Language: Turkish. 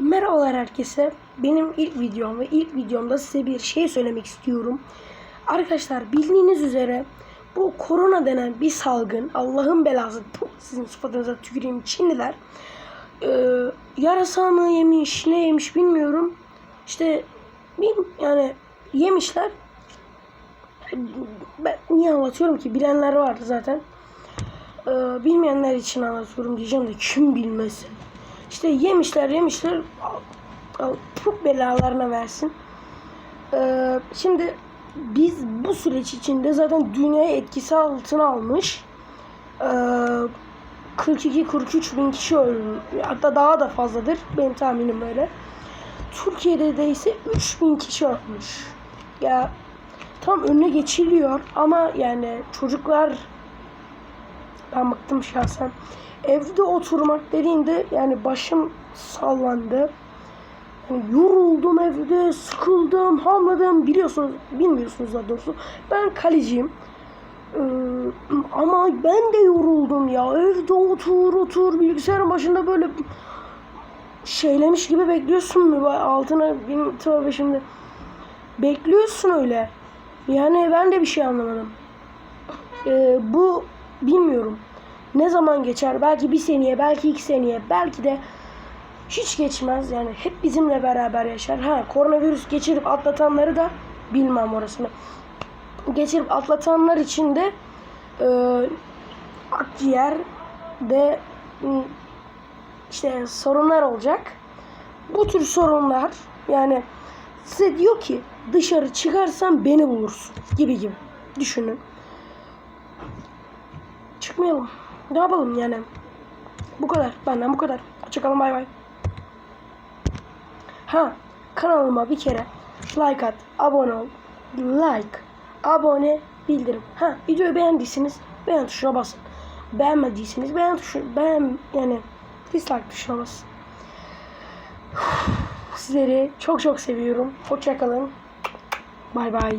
Merhabalar herkese. Benim ilk videom ve ilk videomda size bir şey söylemek istiyorum. Arkadaşlar bildiğiniz üzere bu korona denen bir salgın Allah'ın belası Puh, sizin sıfatınıza tüküreyim Çinliler ee, yarasa mı yemiş ne yemiş bilmiyorum. İşte bin, yani yemişler. Ben niye anlatıyorum ki bilenler vardı zaten. Ee, bilmeyenler için anlatıyorum diyeceğim de kim bilmesin. İşte yemişler yemişler çok belalarına versin. Ee, şimdi biz bu süreç içinde zaten dünyayı etkisi altına almış. Ee, 42-43 bin kişi ölmüş. Hatta daha da fazladır. Benim tahminim öyle. Türkiye'de de ise 3 bin kişi ölmüş. Ya tam önüne geçiliyor ama yani çocuklar ben bıktım şahsen. Evde oturmak dediğimde yani başım sallandı. Yani yoruldum evde, sıkıldım, hamladım. Biliyorsunuz, bilmiyorsunuz daha doğrusu. Ben kaleciyim. Ee, ama ben de yoruldum ya. Evde otur otur bilgisayarın başında böyle şeylemiş gibi bekliyorsun mu? Altına benim tövbe şimdi. Bekliyorsun öyle. Yani ben de bir şey anlamadım. Ee, bu bilmiyorum. Ne zaman geçer? Belki bir seneye, belki iki seneye, belki de hiç geçmez. Yani hep bizimle beraber yaşar. Ha koronavirüs geçirip atlatanları da bilmem orasını. Geçirip atlatanlar için de e, akciğer de işte sorunlar olacak. Bu tür sorunlar yani size diyor ki dışarı çıkarsan beni bulursun gibi gibi düşünün. Çıkmayalım. Ne yapalım yani? Bu kadar. Benden bu kadar. Hoşçakalın bay bay. Ha kanalıma bir kere like at, abone ol, like, abone, bildirim. Ha videoyu beğendiyseniz beğen tuşuna basın. Beğenmediyseniz beğen tuşu, beğen yani dislike tuşuna basın. Sizleri çok çok seviyorum. Hoşçakalın. Bay bay.